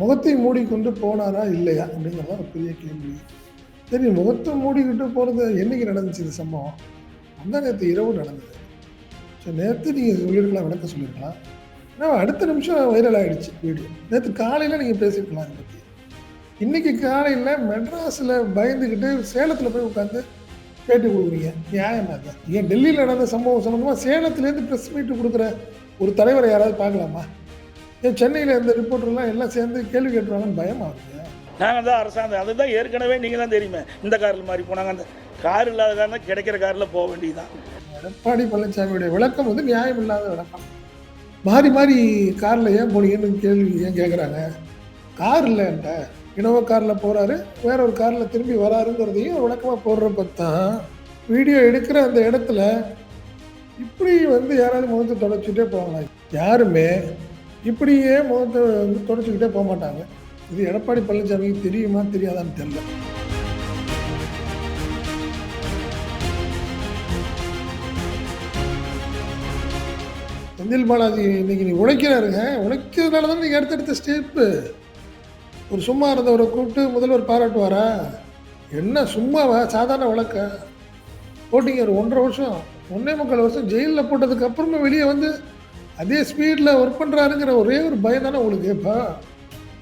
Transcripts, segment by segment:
முகத்தை மூடிக்கொண்டு போனாரா இல்லையா அப்படிங்கிறது ஒரு பெரிய கேள்வி. சரி முகத்தை மூடிக்கிட்டு போகிறது என்னைக்கு நடந்துச்சு இந்த சம்பவம்? அந்த நேற்று இரவு நடந்தது. ஸோ நேற்று நீங்கள் சொல்லியிருக்கலாம் விளக்க சொல்லியிருக்கலாம் ஆனால் அடுத்த நிமிஷம் வைரல் ஆகிடுச்சு வீடியோ. நேற்று காலையில் நீங்கள் பேசியிருக்கலாம் அதை பற்றி இன்றைக்கி காலையில் மெட்ராஸில் பயந்துக்கிட்டு சேலத்தில் போய் உட்காந்து பேட்டி கொடுக்குறீங்க. நியாயமாக தான் ஏன் டெல்லியில் நடந்த சம்பவம் சம்மந்தமாக சேலத்துலேருந்து ப்ரெஸ் மீட்டு கொடுக்குற ஒரு தலைவரை யாராவது பார்க்கலாமா? சென்னையில் இருந்த ரிப்போர்ட்டர்லாம் எல்லாம் சேர்ந்து கேள்வி கேட்டுருவாங்கன்னு பயமா இருக்கு. நாங்கள் தான் அரசாங்கம். அதுதான் ஏற்கனவே நீங்கள் தான் தெரியுமே. இந்த காரில் மாதிரி போனாங்க. அந்த கார் இல்லாத காரணம் கிடைக்கிற காரில் போக வேண்டியதுதான். எடப்பாடி பழனிசாமியுடைய விளக்கம் வந்து நியாயம் இல்லாத விளக்கம். மாறி மாறி காரில் ஏன் போனீங்கன்னு கேள்வி ஏன் கேட்குறாங்க கார் இல்லை என்கிட்ட இனோவா காரில் போகிறாரு வேற ஒரு காரில் திரும்பி வராருங்கிறதையும் விளக்கமாக போடுறப்ப தான் வீடியோ எடுக்கிற அந்த இடத்துல இப்படி வந்து யாராவது முகத்தை தொடச்சிக்கிட்டே போவாங்களா யாருமே இப்படியே முகத்தை வந்து தொடச்சிக்கிட்டே போக மாட்டாங்க. இது எடப்பாடி பழனிசாமிக்கு தெரியுமா தெரியாதான்னு தெரியல. செந்தில் பாலாஜி இன்னைக்கு நீ உழைக்கிறாருங்க. உழைக்கிறதுனால தான் நீங்கள் அடுத்தடுத்த ஸ்டெப்பு ஒரு சும்மா இருந்தவரை கூப்பிட்டு முதல்வர் பாராட்டுவாரா? என்ன சும்மாவா? சாதாரண வழக்க. போட்டிங்க ஒரு ஒன்றரை வருஷம். ஒன்றே முக்கால் வருஷம் ஜெயிலில் போட்டதுக்கு அப்புறமா வெளியே வந்து அதே ஸ்பீடில் ஒர்க் பண்ணுறாருங்கிற ஒரே ஒரு பயம் தானே உங்களுக்கு. இப்போ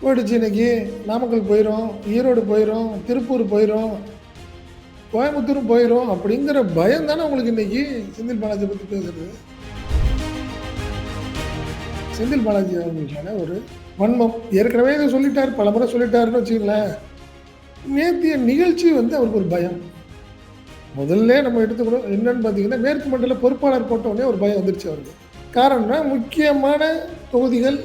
போயிடுச்சு இன்னைக்கு நாமக்கல் போயிடும் ஈரோடு போயிடும் திருப்பூர் போயிடும் கோயம்புத்தூரும் போயிடும் அப்படிங்கிற பயம் தானே உங்களுக்கு இன்னைக்கு செந்தில் பாலாஜி பற்றி பேசுறது. செந்தில் பாலாஜி அவங்களுக்கான ஒரு வன்மம். ஏற்கனவே இதை சொல்லிட்டார் பல முறை சொல்லிட்டாருன்னு வச்சுக்கங்களேன். நேத்திய நிகழ்ச்சி வந்து அவருக்கு ஒரு பயம். முதல்ல நம்ம எடுத்துக்கணும் என்னன்னு பார்த்தீங்கன்னா மேற்கு மண்டல பொறுப்பாளர் போட்ட ஒரு பயம் வந்துருச்சு அவருக்கு. காரணம்னா முக்கியமான தொகுதிகள்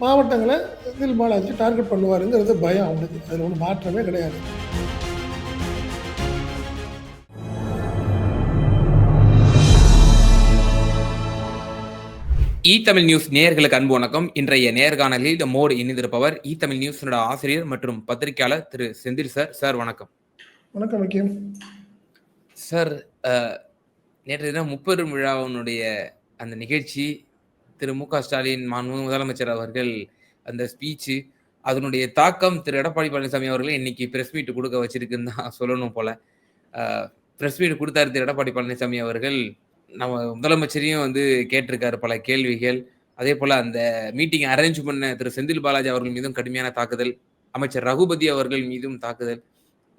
மாவட்டங்களை செந்தில் பாலாஜி டார்கெட் பண்ணுவாருங்கிறது பயம் அவனுக்கு. அதில் ஒன்றும் மாற்றமே கிடையாது. இ தமிழ் நியூஸ் நேயர்களுக்கு அன்பு வணக்கம். இன்றைய நேர்காணலில் மோடு இணைந்திருப்பவர் இ தமிழ் நியூஸோட ஆசிரியர் மற்றும் பத்திரிகையாளர் திரு செந்தில் சார். சார் வணக்கம். வணக்கம் முக்கியம் சார் நேற்று தினம் முப்பெரும் விழாவினுடைய அந்த நிகழ்ச்சி திரு மு க ஸ்டாலின் மாண்பு முதலமைச்சர் அவர்கள் அந்த ஸ்பீச்சு அதனுடைய தாக்கம் திரு எடப்பாடி பழனிசாமி அவர்களே இன்னைக்கு ப்ரெஸ் மீட் கொடுக்க வச்சிருக்குன்னு தான் சொல்லணும் போல. ப்ரெஸ் மீட் கொடுத்தாரு திரு எடப்பாடி பழனிசாமி அவர்கள். நம்ம முதலமைச்சரையும் வந்து கேட்டிருக்காரு பல கேள்விகள். அதே போல அந்த மீட்டிங் அரேஞ்ச் பண்ண திரு செந்தில் பாலாஜி அவர்கள் மீதும் கடுமையான தாக்குதல் அமைச்சர் ரகுபதி அவர்கள் மீதும் தாக்குதல்.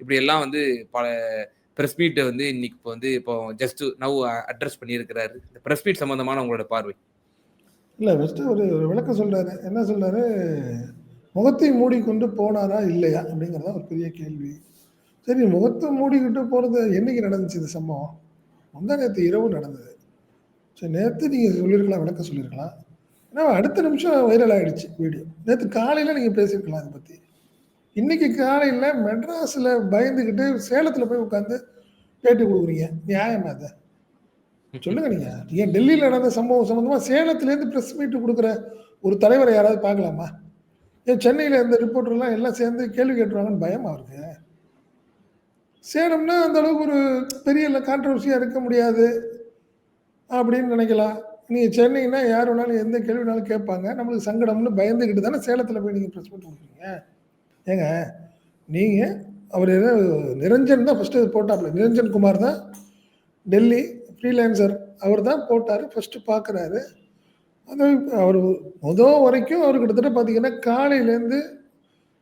இப்படி எல்லாம் வந்து பல ப்ரெஸ் மீட்டை வந்து இன்னைக்கு இப்போ வந்து இப்போ ஜஸ்ட் நவ் அட்ரஸ் பண்ணியிருக்கிறாரு. இந்த ப்ரெஸ் மீட் சம்மந்தமான உங்களோட பார்வை. இல்லை ஃபஸ்ட்டு ஒரு ஒரு விளக்கம் சொல்கிறாரு என்ன சொல்கிறாரு முகத்தை மூடிக்கொண்டு போனாரா இல்லையா? அப்படிங்கிறதா ஒரு பெரிய கேள்வி. சரி முகத்தை மூடிக்கிட்டு போகிறது என்னைக்கு நடந்துச்சு இந்த சம்பவம்? முந்தா நேற்று இரவு நடந்தது. சரி நேற்று நீங்கள் சொல்லியிருக்கலாம் விளக்க சொல்லியிருக்கலாம் ஏன்னா அடுத்த நிமிஷம் வைரல் ஆகிடுச்சு வீடியோ. நேற்று காலையில் நீங்கள் பேசியிருக்கலாம் அதை பற்றி இன்னைக்கு காலையில் மெட்ராஸில் பயந்துக்கிட்டு சேலத்தில் போய் உட்காந்து பேட்டி கொடுக்குறீங்க. நியாயமா அதை? சொல்லுங்க நீங்க. ஏன் டெல்லியில் நடந்த சம்பவம் சம்பந்தமா சேலத்துலேருந்து ப்ரெஸ் மீட் கொடுக்குற ஒரு தலைவரை யாராவது பார்க்கலாமா? ஏன் சென்னையில் இந்த ரிப்போர்ட்டர்லாம் எல்லாம் சேர்ந்து கேள்வி கேட்டுருவாங்கன்னு பயமா இருக்கு? சேலம்னா அந்த அளவுக்கு ஒரு பெரிய கான்ட்ரவர்சியாக இருக்க முடியாது அப்படின்னு நினைக்கலாம். நீங்கள் சென்னைன்னா யார் வேணாலும் எந்த கேள்வி வேணாலும் கேட்பாங்க. நம்மளுக்கு சங்கடம்னு பயந்துக்கிட்டு தானே சேலத்தில் போய் நீங்கள் ப்ரெஸ் மீட் கொடுக்குறீங்க. ஏங்க நீங்கள் அவர் என்ன நிரஞ்சன் தான் ஃபஸ்ட்டு போட்டாப்புல நிரஞ்சன் குமார் தான் டெல்லி ஃப்ரீலான்சர் அவர் தான் போட்டார் ஃபஸ்ட்டு பார்க்குறாரு அது அவர் முதல் வரைக்கும் அவர் கிட்டத்தட்ட பார்த்தீங்கன்னா காலையிலேருந்து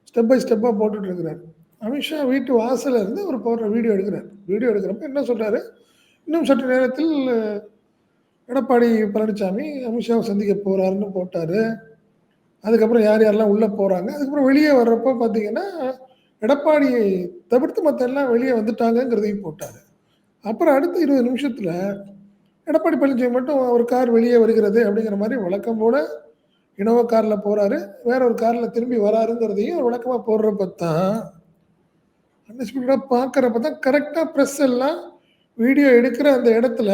ஸ்டெப் பை ஸ்டெப்பாக போட்டுட்ருக்கிறார். அமித்ஷா வீட்டு வாசல்ல இருந்து அவர் போடுற வீடியோ எடுக்கிறார். வீடியோ எடுக்கிறப்ப என்ன சொல்கிறாரு இன்னும் சற்று நேரத்தில் எடப்பாடி பழனிசாமி அமித்ஷாவை சந்திக்க போகிறாருன்னு போட்டார். அதுக்கப்புறம் யார் யாரெல்லாம் உள்ளே போகிறாங்க அதுக்கப்புறம் வெளியே வர்றப்போ பார்த்தீங்கன்னா எடப்பாடியை தவிர்த்து மற்ற எல்லாம் வெளியே வந்துட்டாங்கங்கிறதையும் போட்டார். அப்புறம் அடுத்த இருபது நிமிஷத்தில் எடப்பாடி பழனிசாமி மட்டும் ஒரு கார் வெளியே வருகிறது அப்படிங்கிற மாதிரி வழக்கம் போல இனோவா காரில் போகிறாரு வேற ஒரு காரில் திரும்பி வராருங்கிறதையும் ஒரு வழக்கமாக போடுறப்ப தான் அன்எக்ஸ்பெக்டடாக பார்க்குறப்ப தான் கரெக்டாக ப்ரெஸ் எல்லாம் வீடியோ எடுக்கிற அந்த இடத்துல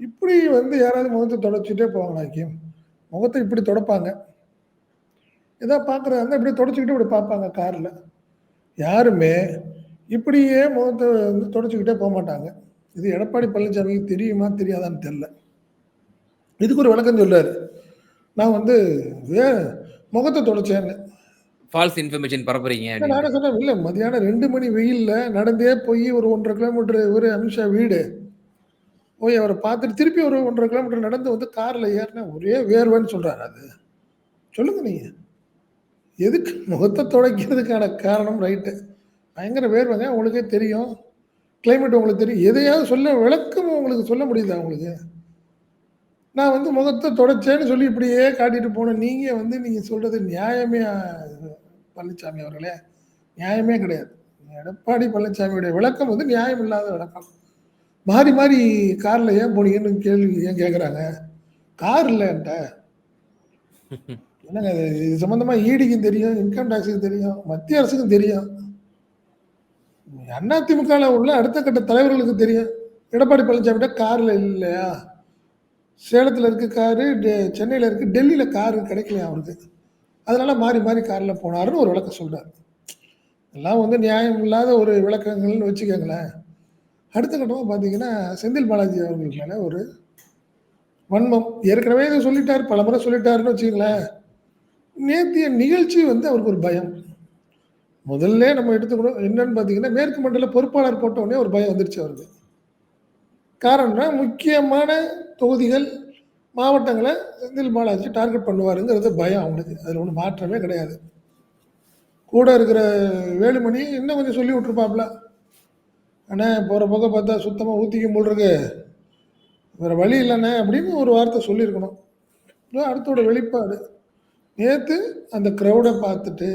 இப்படி வந்து யாராவது முகத்தை தொடச்சிட்டே போவாங்களா கேம் முகத்தை இப்படி தொடப்பாங்க. ஏதோ பார்க்குறாங்க இப்படி தொடச்சிக்கிட்டு இப்படி பார்ப்பாங்க காரில் யாருமே இப்படியே முகத்தை வந்து தொடச்சிக்கிட்டே போக மாட்டாங்க இது எடப்பாடி பழனிசாமிக்கு தெரியுமா தெரியாதான்னு தெரில இதுக்கு ஒரு விளக்கம் சொல்றாரு நான் வந்து வே முகத்தை தொடச்சேன்னு ஃபால்ஸ் இன்ஃபர்மேஷன் பரப்புறீங்க. நானே சொன்னேன், இல்ல மதியானம் 2 மணி வெயில்ல நடந்தே போய் ஒரு 1 1/2 கிலோமீட்டர் இவரு அமித்ஷா வீடு. போய் அவர பார்த்துட்டு திருப்பி ஒரு 1 1/2 கிலோமீட்டர் நடந்து வந்து கார்ல ஏறுனேன். ஒரே வேர்வைன்னு சொல்றாரு அது. சொல்லுங்க நீங்க. எதுக்கு முகத்தை துடைக்கிறதுக்கான காரணம் ரைட்டு. பயங்கர பேர் வந்து உங்களுக்கே தெரியும். கிளைமேட் உங்களுக்கு தெரியும். எதையாவது சொல்ல விளக்கம் உங்களுக்கு சொல்ல முடியுதா உங்களுக்கு? நான் வந்து முகத்தை தொடச்சேன்னு சொல்லி இப்படியே காட்டிட்டு போனேன் நீங்கள் வந்து நீங்கள் சொல்கிறது நியாயமே பழனிசாமி அவர்களே! நியாயமே கிடையாது. எடப்பாடி பழனிசாமியுடைய விளக்கம் வந்து நியாயம் இல்லாத விளக்கம். மாறி மாறி காரில் ஏன் போனீங்கன்னு கேள்வி ஏன் கேட்குறாங்க? கார் இல்லைன்ட்ட என்னங்க இது சம்மந்தமாக ஈடிக்கும் தெரியும், இன்கம் டாக்ஸுக்கு தெரியும், மத்திய அரசுக்கும் தெரியும். அதிமுகல உள்ள அடுத்த கட்ட தலைவர்களுக்கு தெரியும். எடப்பாடி பழனிசாமிட்ட காரில் இல்லையா? சேலத்தில் இருக்க காரு, டெ சென்னையில் இருக்கு, டெல்லியில் காரு கிடைக்கலையா அவருக்கு. அதனால மாறி மாறி காரில் போனாருன்னு ஒரு விளக்கம் சொல்கிறார் எல்லாம் வந்து நியாயம் இல்லாத ஒரு விளக்கங்கள்னு வச்சுக்கோங்களேன் அடுத்த கட்டமாக பார்த்தீங்கன்னா, செந்தில் பாலாஜி அவர்கள் ஒரு வன்மம். ஏற்கனவே இதை சொல்லிட்டார் பல பலமுறை சொல்லிட்டாருன்னு வச்சுக்கங்களேன். நேத்திய நிகழ்ச்சி வந்து அவருக்கு ஒரு பயம். முதல்ல நம்ம எடுத்துக்கணும் என்னன்னு பார்த்தீங்கன்னா, மேற்கு மண்டல பொறுப்பாளர் போட்ட ஒரு பயம் வந்துருச்சு அவருக்கு. காரணம்னா, முக்கியமான தொகுதிகள், மாவட்டங்களை செந்தில் பாலாஜி டார்கெட் பண்ணுவாருங்கிறது பயம் அவனுக்கு அதில் ஒன்றும் மாற்றமே கிடையாது. கூட இருக்கிற வேலுமணி இன்னும் கொஞ்சம் சொல்லி விட்ருப்பாப்ல அண்ணே போகிற போக பார்த்தா சுத்தமாக ஊற்றிக்கும் போல் இருக்கு. வழி இல்லைண்ணே அப்படின்னு ஒரு வார்த்தை சொல்லியிருக்கணும். அடுத்தோட வெளிப்பாடு. நேற்று அந்த க்ரௌடை பார்த்துட்டு,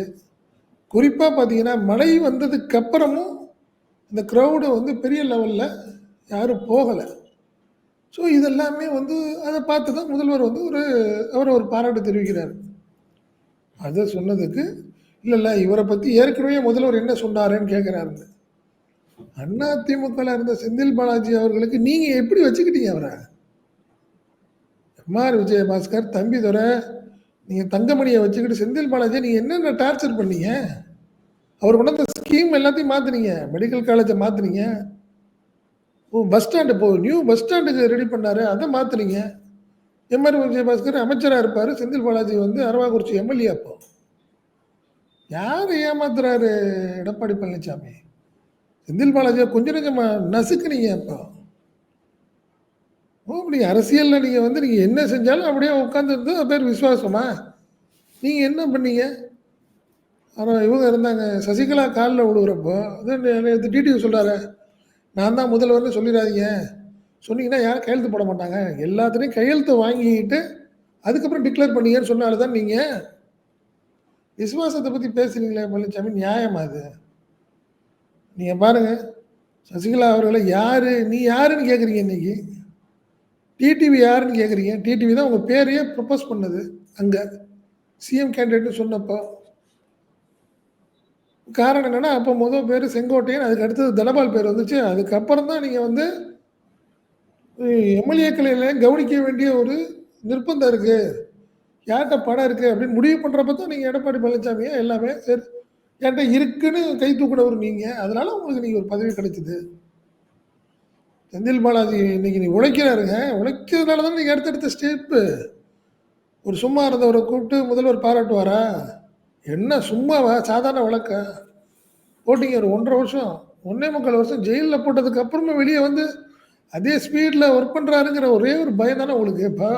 குறிப்பாக பார்த்தீங்கன்னா, மழை வந்ததுக்கு அப்புறமும் அந்த கிரவுடு வந்து பெரிய லெவலில் யாரும் போகலை. ஸோ இதெல்லாமே வந்து அதை பார்த்து தான் முதல்வர் வந்து ஒரு அவரை ஒரு பாராட்டு தெரிவிக்கிறார். அதை சொன்னதுக்கு, இல்லை இல்லை இவரை பற்றி ஏற்கனவே முதல்வர் என்ன சொன்னாருன்னு அண்ணா திமுகவில் இருந்த செந்தில் பாலாஜி அவர்களுக்கு நீங்கள் எப்படி வச்சுக்கிட்டீங்க அவரை? எம்.ஆர். விஜயபாஸ்கர், தம்பிதுரை, நீங்கள் தங்கமணியை வச்சுக்கிட்டு செந்தில் பாலாஜி நீங்கள் என்னென்ன டார்ச்சர் பண்ணீங்க? அவர் கொண்டு வந்த ஸ்கீம் எல்லாத்தையும் மாற்றுனீங்க மெடிக்கல் காலேஜை மாற்றுனீங்க ஓ பஸ் ஸ்டாண்டு இப்போ நியூ பஸ் ஸ்டாண்டுக்கு ரெடி பண்ணார் அதை மாத்துனீங்க. எம்.ஆர். விஜயபாஸ்கர் அமைச்சராக இருப்பார் செந்தில் பாலாஜி வந்து அரவாக்குறிச்சி எம்.எல்.ஏ அப்போ. யார் ஏமாத்துறாரு எடப்பாடி பழனிசாமி? செந்தில் பாலாஜியை கொஞ்சம் கொஞ்சமாக நசுக்குனீங்க அப்போ. ஓ! அப்படி அரசியலில் நீங்கள் வந்து நீங்கள் என்ன செஞ்சாலும் அப்படியே உட்காந்துருந்து பேர் விசுவாசமா? நீங்கள் என்ன பண்ணீங்க? அப்புறம் இவங்க இருந்தாங்க. சசிகலா காலில் விழுகிறப்போ அதான் டிடிவி சொல்கிறாரு நான் தான் முதல்வர்னு சொல்லிடாதீங்க சொன்னீங்கன்னா யாரும் கையெழுத்து போட மாட்டாங்க. எல்லாத்துலேயும் கையெழுத்து வாங்கிட்டு, அதுக்கப்புறம் டிக்ளேர் பண்ணீங்கன்னு சொன்னால தான் நீங்கள் விசுவாசத்தை பற்றி பேசுகிறீங்களே பழனிசாமி நியாயமா அது? நீங்கள் பாருங்கள் சசிகலா அவர்களை யார் நீ யாருன்னு கேட்குறீங்க இன்னைக்கு? டிடிவி யாருன்னு கேட்குறீங்க? டிடிவி தான் உங்கள் பேரையே ப்ரொபோஸ் பண்ணது அங்கே சிஎம் கேண்டிடேட்னு சொன்னப்போ. காரணம் என்னென்னா அப்போ முதல் பேர் செங்கோட்டையன், அதுக்கு அடுத்தது தனபால் பேர் வந்துச்சு. அதுக்கப்புறம் தான் நீங்கள் வந்து எம்எல்ஏக்களில் கவனிக்க வேண்டிய ஒரு நிர்பந்தம் இருக்குது யார்கிட்ட படம் இருக்குது அப்படின்னு முடிவு பண்ணுறப்ப தான் நீங்கள் எடப்பாடி பழனிசாமிய எல்லாமே சரி என்கிட்ட இருக்குன்னு கை தூக்குனவர் நீங்கள் அதனால உங்களுக்கு நீங்கள் ஒரு பதவி கிடைச்சிது செந்தில் பாலாஜி இன்னைக்கு நீ உழைக்கிறாருங்க. உழைக்கிறதுனால தான் நீங்கள் அடுத்தடுத்த ஸ்டெப்பு. ஒரு சும்மா இருந்தவரை கூப்பிட்டு முதல்வர் பாராட்டுவாரா? என்ன சும்மாவா? சாதாரண வழக்கா? போட்டிங்க ஒரு 1 1/2 வருஷம், 1 1/4 வருஷம் ஜெயிலில் போட்டதுக்கு அப்புறமா வெளியே வந்து, அதே ஸ்பீடில் ஒர்க் பண்ணுறாருங்கிற ஒரே ஒரு பயம் தானே உங்களுக்கு இப்போ.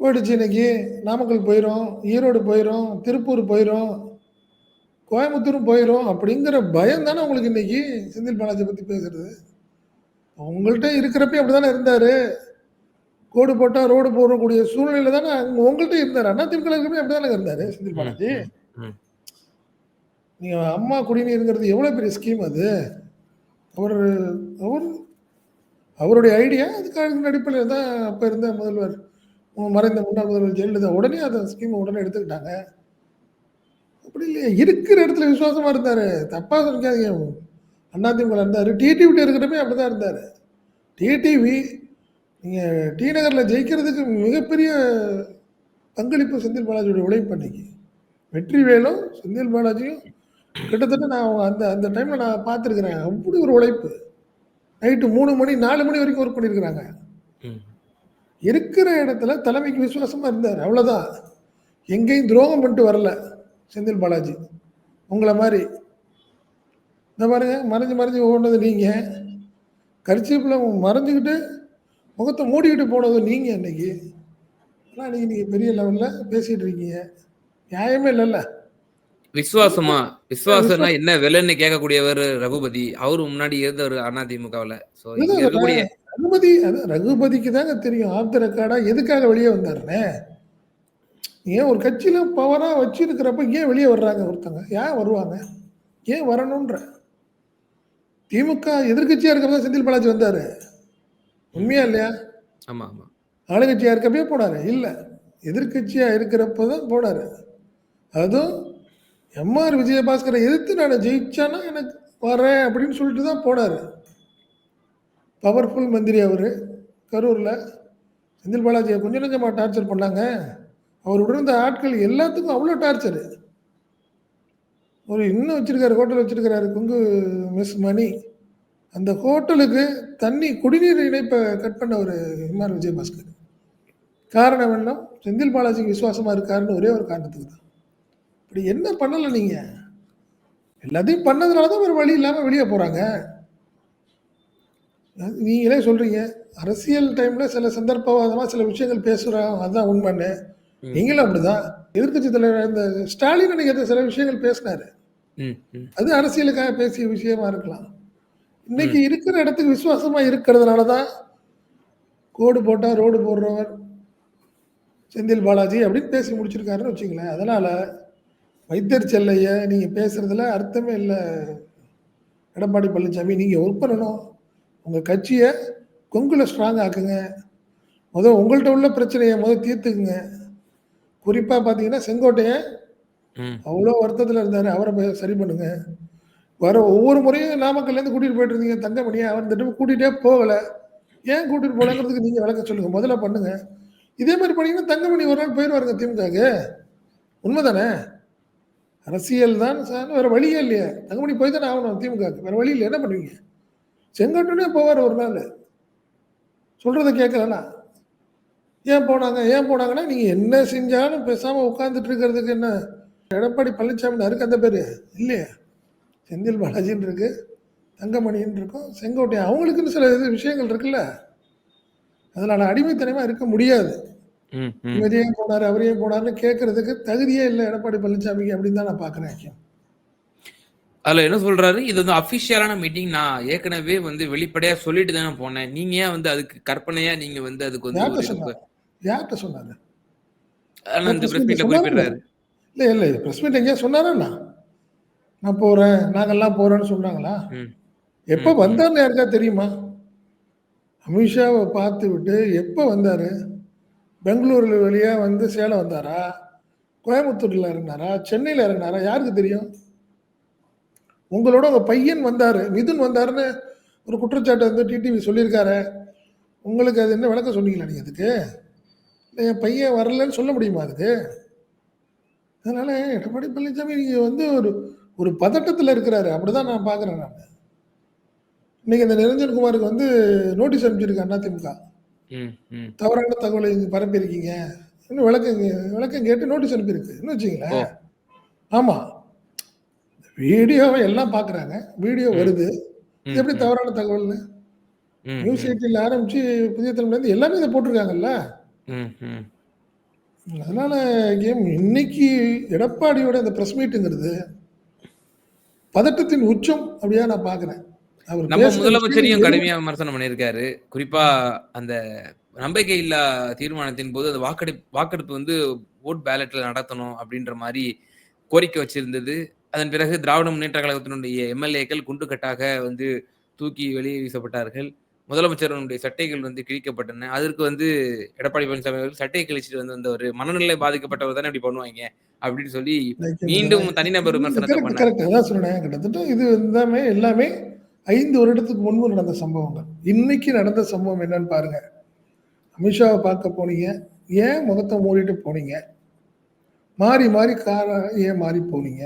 போயிடுச்சு இன்னைக்கு. நாமக்கல் போயிரும், ஈரோடு போயிரும், திருப்பூர் போயிரும், கோயம்புத்தூரும் போயிரும் அப்படிங்கிற பயம் தானே உங்களுக்கு இன்னைக்கு செந்தில் பாலாஜிய பத்தி பேசுறது. உங்கள்ட்ட இருக்கிறப்பயும் அப்படித்தானே இருந்தாரு. கோடு போட்டா ரோடு போடக்கூடிய சூழ்நிலையில தானே அங்க உங்கள்ட்ட இருந்தாரு. அதிமுகல இருக்கிறப்பயும் அப்படிதானங்க இருந்தாரு செந்தில் பாலாஜி. ம், ம். நீங்க அம்மா குடிநீருங்கிறது எவ்வளோ பெரிய ஸ்கீம் அது. அவரு அவரு அவருடைய ஐடியா அதுக்கு அடிப்படையில தான் அப்ப இருந்த முதல்வர் மறைந்த முன்னாள் முதல்வர் ஜெயலலிதா உடனே அந்த ஸ்கீம உடனே எடுத்துக்கிட்டாங்க. அப்படி இல்லையே. இருக்கிற இடத்துல விசுவாசமா இருந்தாரு. தப்பா நினைக்காதீங்க. அதிமுகல இருந்தாரு. டிடிவிட்ட இருக்கிறப்பயும் அப்படிதான் இருந்தாரு. டிடிவி நீங்க டி நகர்ல ஜெயிக்கிறதுக்கு மிகப்பெரிய பங்களிப்பு செந்தில் பாலாஜியோட உழைப்பு அன்னைக்கு. வெற்றிவேலும், செந்தில் பாலாஜியும் கிட்டத்தட்ட நான் அந்த அந்த டைம்ல நான் பார்த்துருக்கிறேன். அப்படி ஒரு உழைப்பு. நைட்டு 3 மணி, 4 மணி வரைக்கும் ஒர்க் பண்ணியிருக்கிறாங்க. இருக்கிற இடத்துல தலைமைக்கு விசுவாசமா இருந்தாரு. அவ்வளோதான். எங்கேயும் துரோகம் பண்ணிட்டு வரல செந்தில் பாலாஜி. உங்களை மாதிரி. இந்த பாருங்க மறைஞ்சு மறைஞ்சு ஓடுனது நீங்கள் கரிச்சிப்பில் மறைஞ்சுக்கிட்டு முகத்தை மூடிக்கிட்டு போனது நீங்கள் இன்னைக்கு ஆனால் நீங்கள் நீங்கள் பெரிய லெவலில் பேசிகிட்டு இருக்கீங்க. நியாயமே இல்லைல்ல. விசுவாசமா? விசுவாசம்னா என்ன விலைன்னு கேட்கக்கூடியவர் ரகுபதி. அவரு முன்னாடி இருந்தவர் அதிமுகவுல இருக்கக்கூடிய ரகுபதி அது ரகுபதிக்கு தாங்க தெரியும். ஆப்த ரெக்கார்டா எதுக்காக வெளியே வந்தாருன்னு. ஏன் ஒரு கட்சியில பவரா வச்சிருக்கிறப்ப ஏன் வெளியே வர்றாங்க ஒருத்தங்க? ஏன் வருவாங்க? ஏன் வரணுன்ற திமுக எதிர்கட்சியா இருக்கிறப்ப செந்தில் பாலாஜி வந்தாரு. உண்மையா இல்லையா? ஆமா ஆமா. ஆளுங்கட்சியா இருக்கப்பவே போனாரு. இல்ல எதிர்கட்சியா இருக்கிறப்ப தான் போனாரு. அதுவும் எம்ஆர் விஜயபாஸ்கரை எதிர்த்து நான் ஜெயிச்சானா எனக்கு வரேன் அப்படின்னு சொல்லிட்டு தான் போனாரு. பவர்ஃபுல் மந்திரி அவர் கரூரில். செந்தில் பாலாஜியை கொஞ்சம் கொஞ்சமாக டார்ச்சர் பண்ணாங்க. அவர் உடனிருந்த ஆட்கள் எல்லாத்துக்கும் அவ்வளோ டார்ச்சரு. ஒரு இன்னும் வச்சுருக்காரு ஹோட்டல் வச்சுருக்கிறாரு குங்கு மிஸ் மணி. அந்த ஹோட்டலுக்கு தண்ணி குடிநீர் இணைப்பை கட் பண்ண ஒரு எம்ஆர் விஜயபாஸ்கர். காரணம் என்ன? செந்தில் பாலாஜிக்கு விசுவாசமாக இருக்காருன்னு ஒரே ஒரு காரணத்துக்கு தான். இப்படி என்ன பண்ணலை நீங்கள் எல்லாத்தையும் பண்ணதுனால தான் ஒரு வழி இல்லாமல் வெளியே போகிறாங்க நீங்களே சொல்கிறீங்க அரசியல் டைமில் சில சந்தர்ப்பவாதமாக சில விஷயங்கள் பேசுகிறோம் அதுதான் உண்மைன்னு. நீங்களும் அப்படிதான். எதிர்க்கட்சி தலைவர் இந்த ஸ்டாலின் அன்னைக்கு சில விஷயங்கள் பேசினாரு. அது அரசியலுக்காக பேசிய விஷயமா இருக்கலாம். இன்னைக்கு இருக்கிற இடத்துக்கு விசுவாசமா இருக்கிறதுனால தான் கோடு போட்டா ரோடு போடுறவர் செந்தில் பாலாஜி அப்படின்னு பேசி முடிச்சிருக்காருன்னு வச்சுங்களேன் அதனால வைத்தர் செல்லைய நீங்க பேசுறதுல அர்த்தமே இல்லை. எடப்பாடி பழனிசாமி நீங்க ஒர்க் பண்ணணும். உங்க கட்சியை கொங்குல ஸ்ட்ராங் ஆக்குங்க. முதல் உங்கள்கிட்ட உள்ள பிரச்சனையை முதல் தீர்த்துக்குங்க. குறிப்பா பார்த்தீங்கன்னா செங்கோட்டையன். அவ்வளோ வருத்தத்தில் இருந்தார். அவரை சரி பண்ணுங்க. வர ஒவ்வொரு முறையும் நாமக்கல்லேருந்து கூட்டிகிட்டு போயிட்டு இருந்தீங்க தங்கமணியை அவர் time கூட்டிகிட்டே போகலை. ஏன் கூட்டிகிட்டு போகலங்கிறதுக்கு நீங்கள் விளக்க சொல்லுங்க. முதல்ல பண்ணுங்க. இதே மாதிரி பண்ணீங்கன்னா தங்கமணி ஒரு நாள் போயிடுவாருங்க திமுகக்கு உண்மைதானே? அரசியல் தான் சார். வேற வழியே இல்லையே. தங்கமணி போய் தானே ஆகணும் திமுகக்கு வேற வழி இல்லை என்ன பண்ணுவீங்க? செங்கோட்டனே போவார் ஒரு நாள். சொல்றதை கேட்கலண்ணா ஏன் போனாங்க? ஏன் போனாங்கன்னா நீங்க என்ன செஞ்சாலும் பேசாம உட்கார்ந்துட்டு இருக்கிறதுக்கு என்ன? எடப்பாடி பழனிசாமி இருக்கு அந்த பேரு. இல்லையா? செந்தில் பாலாஜின்னு இருக்கு தங்கமணின்னு இருக்கும் செங்கோட்டை அவங்களுக்குன்னு சில இது விஷயங்கள் இருக்குல்ல. அதனால அடிமைத்தனமா இருக்க முடியாது. இவர் ஏன் போனாரு அவர் ஏன் போனாருன்னு கேட்கறதுக்கு தகுதியே இல்லை எடப்பாடி பழனிசாமிக்கு அப்படின்னு தான் நான் பாக்குறேன். அதுல என்ன சொல்றாரு? இது வந்து அபிஷியலான மீட்டிங் நான் ஏற்கனவே வந்து வெளிப்படையா சொல்லிட்டு தானே போனேன். நீங்க ஏன் வந்து அதுக்கு கற்பனையா நீங்க வந்து அதுக்கு வந்து யார்கிட்ட சொன்னாரு? இல்லை இல்லை ப்ரெஸ் மீட் எங்கேயா சொன்னாரா நான் போறேன் நாங்கெல்லாம் போறேன்னு சொன்னாங்களா. எப்போ. வந்தார்னு யாருக்கா தெரியுமா? அமித்ஷாவை பார்த்து விட்டு எப்போ வந்தார்? பெங்களூரில் வழியா வந்து சேலம் வந்தாரா? கோயம்புத்தூரில் இறங்கினாரா? சென்னையில் இறங்கினாரா? யாருக்கு தெரியும்? உங்களோட உங்கள் பையன் வந்தார் மிதுன் வந்தாருன்னு ஒரு குற்றச்சாட்டை வந்து டிடிவி சொல்லியிருக்காரு. உங்களுக்கு அது என்ன விளக்கம் சொன்னீங்களா நீங்கள் அதுக்கு? என் பையன் வரலன்னு சொல்ல முடியுமா அதுக்கு அதனால எடப்பாடி பழனிசாமி நீங்கள் வந்து ஒரு ஒரு பதட்டத்தில் இருக்கிறாரு அப்படிதான் நான் பார்க்குறேன் நான் இன்னைக்கு இந்த நிரஞ்சன் குமாருக்கு வந்து நோட்டீஸ் அனுப்பிச்சிருக்காங்க அதிமுக. தவறான தகவலை இங்கே பரப்பியிருக்கீங்க இன்னும் விளக்கம் விளக்கம் கேட்டு நோட்டீஸ் அனுப்பியிருக்கு இன்னும். வச்சுங்களேன் ஆமாம் வீடியோவை எல்லாம் பார்க்குறாங்க வீடியோ. வருது எப்படி. தவறான தகவல்னு நியூஸ். எயிட்டில் ஆரம்பிச்சு புதிய தலைமுறைலேருந்து எல்லாமே இதை போட்டிருக்காங்கல்ல. அதனால கேம் இன்னைக்கு எடப்பாடியோட இந்த பிரஸ் மீட்டுங்கிறது பதட்டத்தின் உச்சம் அப்படியா நான் பார்க்குறேன். அவர் நம்ம முதலமைச்சரையும் கடுமையா விமர்சனம் பண்ணியிருக்காரு. குறிப்பா அந்த நம்பிக்கை இல்லா தீர்மானத்தின் போது அந்த வாக்கெடுப்பு வாக்கெடுப்பு வந்து ஓட் பேலட்ல நடத்தணும் அப்படின்ற மாதிரி கோரிக்கை வச்சிருந்தது. அதன் பிறகு திராவிட முன்னேற்ற கழகத்தினுடைய எம்எல்ஏக்கள் குண்டுக்கட்டாக வந்து தூக்கி வெளியே வீசப்பட்டார்கள். முதலமைச்சருடைய சட்டைகள் வந்து கிழிக்கப்பட்டன. அதற்கு வந்து எடப்பாடி பழனிசாமி அவர்கள் சட்டையை கிழிச்சிட்டு வந்து அந்த ஒரு மனநிலை பாதிக்கப்பட்டவர் தானே இப்படி பண்ணுவாங்க அப்படின்னு சொல்லி மீண்டும் தனிநபர் விமர்சனத்தை சொன்னேன் கிட்டத்தட்ட இது எல்லாமே எல்லாமே ஐந்து வருடத்துக்கு முன்பு நடந்த சம்பவங்கள். இன்னைக்கு நடந்த சம்பவம் என்னன்னு பாருங்க. அமித்ஷாவை பார்க்க போனீங்க. ஏன் முகத்தை மூடிட்டு போனீங்க? மாறி மாறி காரை ஏன் மாறி போனீங்க?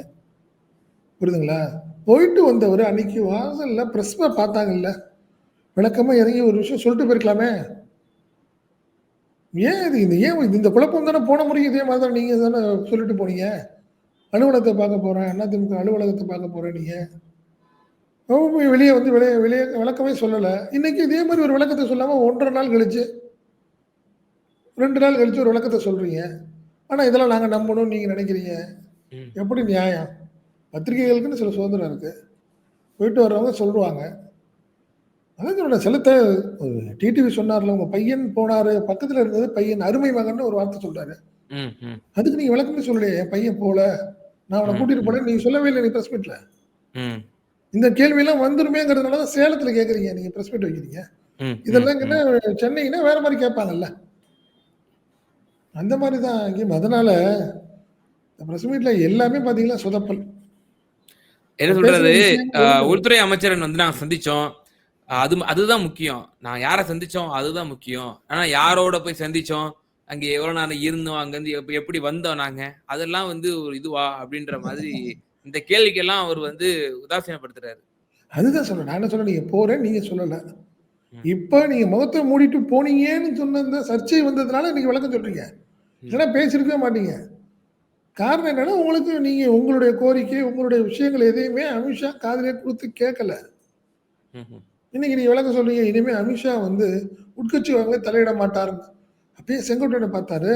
புரியுதுங்களா? போயிட்டு வந்தவர் அன்னைக்கு வாசல்ல பிரஸ்மை பார்த்தாங்கல்ல. விளக்கமா இறங்கி ஒரு விஷயம் சொல்லிட்டு போயிருக்கலாமே. ஏன் இது இந்த ஏன் இந்த குழப்பம் தானே போன முறை இதே மாதிரி தான் நீங்க தானே சொல்லிட்டு போனீங்க. அலுவலகத்தை பார்க்க போறேன். அதிமுக அலுவலகத்தை பார்க்க போறேன் நீங்க. அவங்க போய் வெளியே வந்து வெளியே வெளியே விளக்கமே சொல்லலை. இன்னைக்கு இதே மாதிரி ஒரு விளக்கத்தை சொல்லாம ஒன்றரை நாள் கழிச்சு ரெண்டு நாள் கழிச்சு ஒரு விளக்கத்தை சொல்றீங்க. ஆனா இதெல்லாம் நாங்க நம்பணும்னு நீங்க நினைக்கிறீங்க. எப்படி நியாயம்? பத்திரிகைகளுக்குன்னு சில சுதந்திரம் இருக்கு. போயிட்டு வர்றவங்க சொல்லுவாங்க. சொல்றேன் செலுத்த டிடிவி சொன்னார்ல உங்க பையன் போனாரு பக்கத்துல இருந்தது பையன் அருமை மகன் ஒரு வார்த்தை சொல்றாரு. அதுக்கு நீங்க விளக்கமே சொல்லலையே என் பையன் போல நான் அவனை கூட்டிட்டு. போனேன் நீங்க சொல்லவே இல்லை நீ பிரஸ் மீட்ல இந்த கேள்வி எல்லாம் வந்துருமேங்கிறதுனால தான் சேலத்துல கேக்குறீங்க நீங்க பிரஸ் மீட் வைக்கிறீங்க. இதெல்லாம் சென்னைன்னா வேற மாதிரி கேட்பாங்கல்ல. அந்த மாதிரி தான் இங்கேயும். அதனால பிரஸ் மீட்ல எல்லாமே பாத்தீங்கன்னா சொதப்பல். என்ன சொல்றது. உள்துறை அமைச்சரன் வந்து நாங்க சந்திச்சோம். அது அதுதான் முக்கியம். நான் யாரை சந்திச்சோம் அதுதான் முக்கியம். ஆனா யாரோட போய் சந்திச்சோம் அங்க எவ்வளவு நேரம் இருந்தோம் அங்க இருந்து எப்ப- எப்படி வந்தோம் நாங்க அதெல்லாம் வந்து ஒரு இதுவா அப்படின்ற மாதிரி இந்த கேள்விக்கெல்லாம் அவர் வந்து உதாசீனப்படுத்துறாரு. அதுதான் சொல்றேன். நான் என்ன சொல்றேன் நீங்க போறேன் நீங்க சொல்லல. இப்ப நீங்க முகத்தை மூடிட்டு போனீங்கன்னு சொன்ன இந்த சர்ச்சை வந்ததுனால நீங்க விளக்கம் சொல்றீங்க. இல்லைன்னா பேசிருக்கவே மாட்டீங்க. காரணம் என்னன்னா உங்களுக்கு நீங்க உங்களுடைய கோரிக்கை உங்களுடைய விஷயங்கள் எதையுமே அமித்ஷா காதுலயே கொடுத்து கேட்கல. இன்னைக்கு நீ விளக்க சொல்றீங்க இனிமே அமித்ஷா வந்து உட்கட்சி வாங்க தலையிட மாட்டார். அப்பயே செங்கோட்டையனை பார்த்தாரு.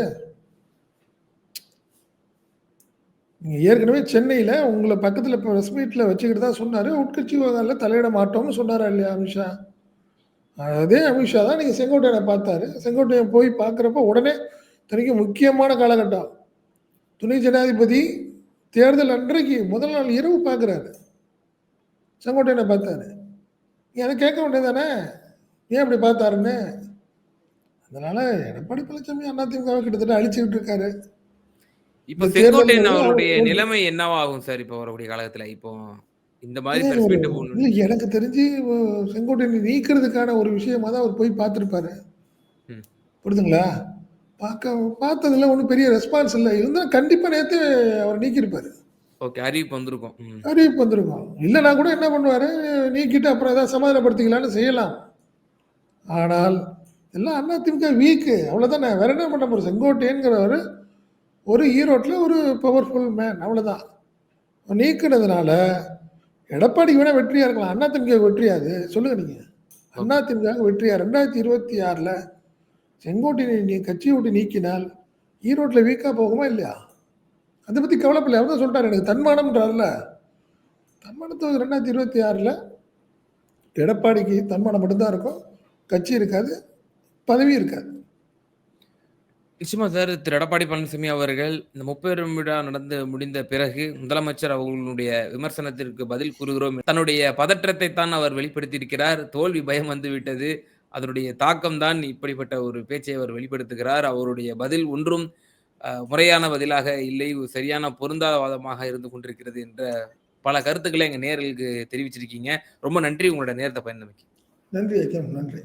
நீங்க ஏற்கனவே சென்னையில உங்களை பக்கத்துல இப்போ பிரஸ் மீட்ல வச்சுக்கிட்டு தான் சொன்னாரு. உட்கட்சி விவகாரம்ல தலையிட மாட்டோம்னு சொன்னாரா இல்லையா அமித்ஷா? அதே அமித்ஷா தான் நீங்க செங்கோட்டையனை பார்த்தாரு. செங்கோட்டையன் போய் பார்க்குறப்ப உடனே தனிக்கு முக்கியமான காலகட்டம். துணை ஜனாதிபதி தேர்தல் அன்றைக்கு முதல் நாள் இரவு பார்க்குறாரு. செங்கோட்டையனை பார்த்தாரு. அதை கேட்க வேண்டியதானே ஏன் அப்படி பார்த்தாருன்னு? அதனால எடப்பாடி பழனிசாமி அதிமுகவை கிட்டத்தட்ட அழிச்சுக்கிட்டு இருக்காரு இப்ப செங்கோட்டையன் அவருடைய அவர் நிலைமை என்னவாகும் சார் இப்ப வரக்கூடிய காலத்துல இப்போ இந்த மாதிரி எனக்கு தெரிஞ்சு செங்கோட்டையனை நீக்கிறதுக்கான ஒரு விஷயமா தான் அவர் போய் பார்த்துருப்பாரு. ம். புரியுதுங்களா பார்க்க பார்த்ததுல ஒன்றும் பெரிய ரெஸ்பான்ஸ் இல்லை. இருந்தால் கண்டிப்பாக நேற்று அவர் நீக்கியிருப்பாரு. ஓகே அறிவிப்பு வந்திருக்கும். அறிவிப்பு வந்திருக்கும். இல்லைனா கூட என்ன பண்ணுவார்? நீக்கிட்டு அப்புறம் ஏதாவது சமாதானப்படுத்திக்கலான்னு செய்யலாம். ஆனால் எல்லாம் அதிமுக வீக்கு அவ்வளோதானே வேற என்ன பண்ண போகிறோம் செங்கோட்டையன்கிறவர் ஒரு ஈரோட்டில் ஒரு பவர்ஃபுல் மேன் அவ்வளோதான் நீக்கினதுனால எடப்பாடி வேணால் வெற்றியாக இருக்கலாம். அதிமுக வெற்றியாது சொல்லுங்கள் நீங்கள் அதிமுக வெற்றியா? ரெண்டாயிரத்தி இருபத்தி ஆறில் செங்கோட்டையனை நீ கட்சியை விட்டு நீக்கினால் ஈரோட்டில் வீக்காக போகுமா இல்லையா? அதை பற்றி கவலைப்படல. அவர் தான் சொல்லிட்டாரு எனக்கு தன்மானம்ன்றார்ல தன்மானத்தை ரெண்டாயிரத்தி இருபத்தி ஆறில் எடப்பாடிக்கு தன்மானம் மட்டும்தான் இருக்கும். கட்சி இருக்காது பதவி இருக்காது. நிச்சயமா சார் திரு எடப்பாடி பழனிசாமி அவர்கள் இந்த முப்பெரும் விழா நடந்து முடிந்த பிறகு முதலமைச்சர் அவர்களுடைய விமர்சனத்திற்கு பதில் கூறுகிறோம். தன்னுடைய பதற்றத்தை தான் அவர் வெளிப்படுத்தியிருக்கிறார். தோல்வி பயம் வந்து விட்டது அதனுடைய தாக்கம் தான் இப்படிப்பட்ட ஒரு பேச்சை அவர் வெளிப்படுத்துகிறார். அவருடைய பதில் ஒன்றும் முறையான பதிலாக இல்லை சரியான பொருந்தாத வாதமாக இருந்து கொண்டிருக்கிறது என்ற பல கருத்துக்களை எங்க நேர்களுக்கு தெரிவிச்சிருக்கீங்க. ரொம்ப நன்றி உங்களோட நேரத்தை பயந்தமைக்கு நன்றி நன்றி.